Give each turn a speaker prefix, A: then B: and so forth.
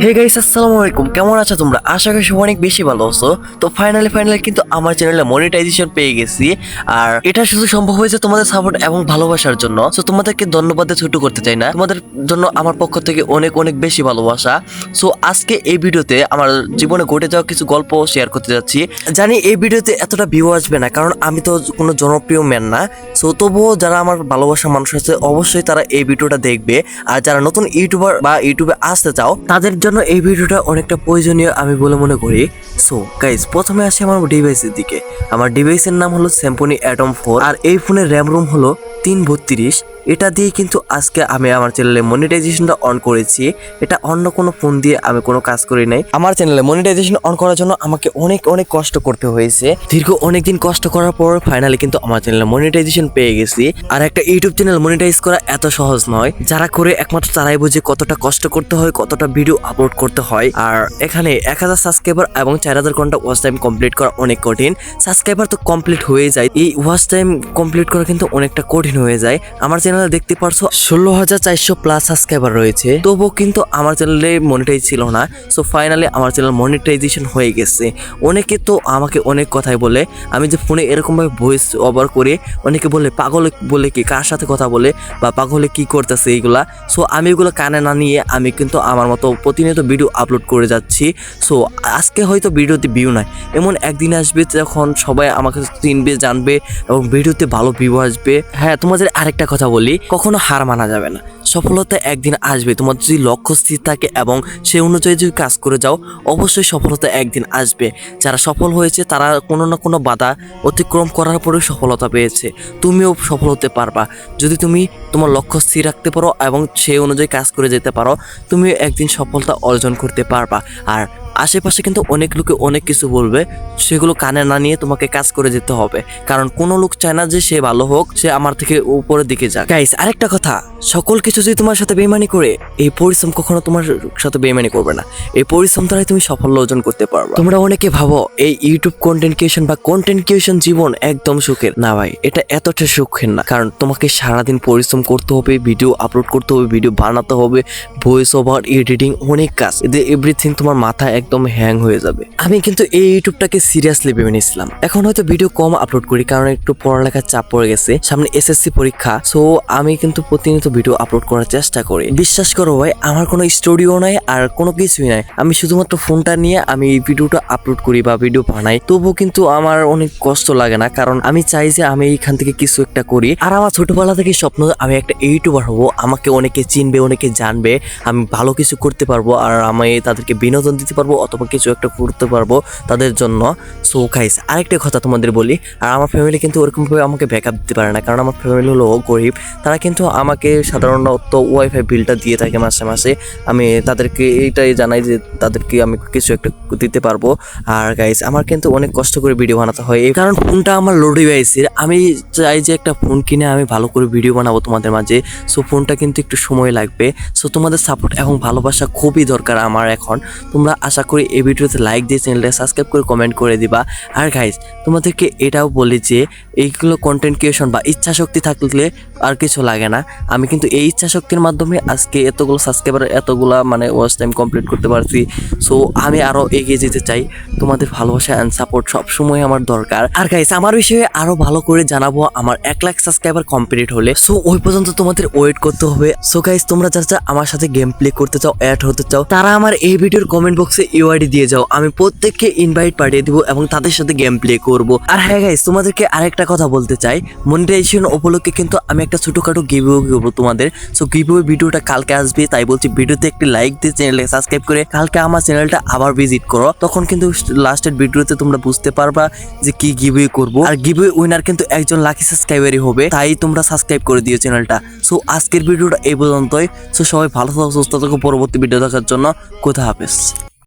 A: Hey guys আসসালামু আলাইকুম। কেমন আছো তোমরা? আশা করি অনেক বেশি ভালো আছো। তো ফাইনালি ফাইনালি কিন্তু আমার চ্যানেলে মনিটাইজেশন পেয়ে গেছি। আর এটা শুধু সম্ভব হয়েছে তোমাদের সাপোর্ট এবং ভালোবাসার জন্য। তো তোমাদেরকে ধন্যবাদ ছোট করতে চাই না। তোমাদের জন্য আমার পক্ষ থেকে অনেক অনেক বেশি ভালোবাসা। সো আজকে এই ভিডিওতে আমার জীবনে ঘটে যাওয়া কিছু গল্প শেয়ার করতে যাচ্ছি। জানি এই ভিডিওতে এতটা ভিউ আসবে না, কারণ আমি তো কোনো জনপ্রিয় ম্যান না। সো তবুও যারা আমার ভালোবাসা মানুষ আছে, অবশ্যই তারা এই ভিডিওটা দেখবে। আর যারা নতুন ইউটিউবার বা ইউটিউবে আসতে চাও, তাদের জন্য এই ভিডিওটা অনেকটা প্রয়োজনীয় আমি বলে মনে করি। সো গাইজ প্রথমে আসি আমার ডিভাইসের দিকে। আমার ডিভাইসের নাম হলো স্যাম্পনি অ্যাটম ফোর আর এই ফোনের র্যাম রুম হলো তিন বত্রিশ। এটা দিয়ে কিন্তু আজকে আমি আমার চ্যানেলে মনিটাইজেশনটা অন করেছি। এটা অন্য কোনো ফোন দিয়ে আমি কোনো কাজ করি নাই। আমার চ্যানেলে মনিটাইজেশন অন করার জন্য আমাকে অনেক অনেক কষ্ট করতে হয়েছে। দীর্ঘ অনেক দিন কষ্ট করার পর ফাইনালি কিন্তু আমার চ্যানেলে মনিটাইজেশন পেয়ে গেছি। আর একটা ইউটিউব চ্যানেল মনিটাইজ করা এত সহজ নয়, যারা করে একমাত্র তারাই বুঝে কতটা কষ্ট করতে হয়, কতটা ভিডিও আপলোড করতে হয়। আর এখানে এক হাজার সাবস্ক্রাইবার এবং চার হাজার ঘণ্টা ওয়াচ টাইম কমপ্লিট করা অনেক কঠিন। সাবস্ক্রাইবার তো কমপ্লিট হয়ে যায়। এই ওয়াচ টাইম কমপ্লিট করা কিন্তু অনেকটা কঠিন হয়ে যায়। আমার চ্যানেলে দেখতে পারছ ষোলো হাজার চারশো প্লাস সাবস্ক্রাইবার রয়েছে। তবুও কিন্তু আমার চ্যানেলে মনিটাইজ ছিল না। সো ফাইনালি আমার চ্যানেল মনিটাইজেশন হয়ে গেছে। অনেকে তো আমাকে অনেক কথাই বলে। আমি যে ফোনে এরকমভাবে ভয়েস ওভার করে, অনেকে বলে, পাগলে বলে কি? কার সাথে কথা বলে? বা পাগলে কি করতেছে এইগুলা সো আমি এগুলো কানে না নিয়ে আমি কিন্তু আমার মতো প্রতিনিয়ত ভিডিও আপলোড করে যাচ্ছি। সো আজকে হয়তো ভিডিওতে ভিউ নাই। এমন একদিন আসবে যখন সবাই আমাকে চিনবে, জানবে এবং ভিডিওতে ভালো ভিউ আসবে। হ্যাঁ তোমাদের আরেকটা কথা বলি। কখনো হার মানা যাবে না। সফলতা একদিন আসবে। তোমার যদি লক্ষ্য স্থির থাকে এবং সে অনুযায়ী যদি কাজ করে যাও, অবশ্যই সফলতা একদিন আসবে। যারা সফল হয়েছে, তারা কোনো না কোনো বাধা অতিক্রম করার পরেও সফলতা পেয়েছে। তুমিও সফল হতে পারবা। যদি তুমি তোমার লক্ষ্য স্থির রাখতে পারো এবং সেই অনুযায়ী কাজ করে যেতে পারো তুমি একদিন সফলতা অর্জন করতে পারবা। আর আশেপাশে কিন্তু অনেক লোকে অনেক কিছু বলবে, সেগুলো কানে না নিয়ে তোমাকে কাজ করে যেতে হবে। কারণ কোনো লোক চায় না যে সে ভালো হোক, সে আমার থেকে উপরের দিকে যাক। গাইস আরেকটা কথা, সকল কিছু যদি তোমার সাথে বেমানি করে, এই পরিশ্রম কখনো তোমার সাথে বেমানি করবে না। এই পরিশ্রম দ্বারাই তুমি সাফল্য অর্জন করতে পারবে। তোমরা অনেকে ভাবো, এই ইউটিউব কন্টেন্ট ক্রিয়েশন বা কন্টেন্ট ক্রিয়েশন জীবন একদম সুখের। না ভাই, এটা এতটা সুখের না। কারণ তোমাকে সারাদিন পরিশ্রম করতে হবে ভিডিও আপলোড করতে হবে ভিডিও বানাতে হবে ভয়েস ওভার এডিটিং অনেক কাজ। এদের এভরিথিং তোমার মাথায় একদম হ্যাং হয়ে যাবে। আমি কিন্তু এই ইউটিউবটাকে সিরিয়াসলি ভেবে নিয়েছিলাম। এখন হয়তো ভিডিও কম আপলোড করি কারণ একটু পড়ালেখার চাপ পড়ে গেছে, সামনে এসএসসি পরীক্ষা সো আমি কিন্তু প্রতিনিয়ত ভিডিও আপলোড করার চেষ্টা করি। বিশ্বাস করো ভাই, আমার কোনো স্টুডিও নাই আর কোনো কিছুই নাই। আমি শুধুমাত্র ফোনটা নিয়ে আমি এই ভিডিওটা আপলোড করি বা ভিডিও বানাই। তবুও কিন্তু আমার অনেক কষ্ট লাগে না, কারণ আমি চাই যে আমি এইখান থেকে কিছু একটা করি। আর আমার ছোটবেলা থেকে স্বপ্ন আমি একটা ইউটিউবার হব, আমাকে অনেকে চিনবে, অনেকে জানবে। আমি ভালো কিছু করতে পারব আর আমি তাদেরকে বিনোদন দিতে পারব অথবা কিছু একটা করতে পারব তাদের জন্য। সো গাইস আরেকটা কথা তোমাদের বলি, আর আমার ফ্যামিলি কিন্তু ওরকমভাবে আমাকে ব্যাকআপ দিতে পারে না, কারণ আমার ফ্যামিলি হলো গরিব। তারা কিন্তু আমাকে সাধারণত ওয়াইফাই বিলটা দিয়ে থাকে মাসে মাসে। আমি তাদেরকে এইটাই জানাই যে তাদেরকে আমি কিছু একটা দিতে পারব। আর গাইস আমার কিন্তু অনেক কষ্ট করে ভিডিও বানাতে হয়। কারণ ফোনটা আমার লো ডিভাইসের আমি চাই যে একটা ফোন কিনে আমি ভালো করে ভিডিও বানাবো তোমাদের মাঝে। সো ফোনটা কিন্তু একটু সময় লাগবে। সো তোমাদের সাপোর্ট এবং ভালোবাসা খুবই দরকার আমার এখন। তোমরা আশা করি এই ভিডিওতে লাইক দিয়ে চ্যানেলটা সাবস্ক্রাইব করে কমেন্ট করে দিবা। আর গাইজ তোমাদেরকে এটাও বলি যে, এইগুলো কন্টেন্ট ক্রিয়েশন বা ইচ্ছা শক্তি থাকলে আর কিছু লাগে না। আমি কিন্তু এই ইচ্ছা শক্তির মাধ্যমে আজকে এতগুলো সাবস্ক্রাইবার এতগুলা মানে ওয়াচ টাইম কমপ্লিট করতে পারছি। সো আমি আরও এগিয়ে যেতে চাই। তোমাদের ভালোবাসা অ্যান্ড সাপোর্ট সবসময় আমার দরকার। আর গাইস আমার বিষয়ে আরও ভালো করে জানাব। আমার এক লাখ সাবস্ক্রাইবার কমপ্লিট হলে। সো ওই পর্যন্ত তোমাদের ওয়েট করতে হবে। সো গাইস তোমরা যারা আমার সাথে গেম প্লে করতে চাও অ্যাড হতে চাও, তারা আমার এই ভিডিওর কমেন্ট বক্সে ইউআইডি দিয়ে যাও। আমি প্রত্যেককে ইনভাইট পাঠিয়ে দিব এবং তাদের সাথে গেম প্লে করব। আর হ্যাঁ গাইস তোমাদেরকে আরেকটা কথা বলতে চাই। মনিটাইজেশন উপলক্ষে কিন্তু আমি একটা ছোটখাটো গিভওয়ে করব তোমাদের। সো গিভওয়ে ভিডিওটা কালকে আসবে, তাই বলছি ভিডিওতে একটি লাইক দিয়ে চ্যানেলকে সাবস্ক্রাইব করে কালকে আমার চ্যানেলটা আবার ভিজিট করো। তখন কিন্তু লাস্টের ভিডিওতে তোমরা বুঝতে পারবা যে কি গিভওয়ে করব। আর গিভওয়ে উইনার কিন্তু একজন লাকি সাবস্ক্রাইবারই হবে, তাই তোমরা সাবস্ক্রাইব করে দিও চ্যানেলটা সো আজকের ভিডিওটা এই পর্যন্তই। সো সবাই ভালো সুস্থ থাকো পরবর্তী ভিডিও দেখার জন্য কোথা হাফেজ।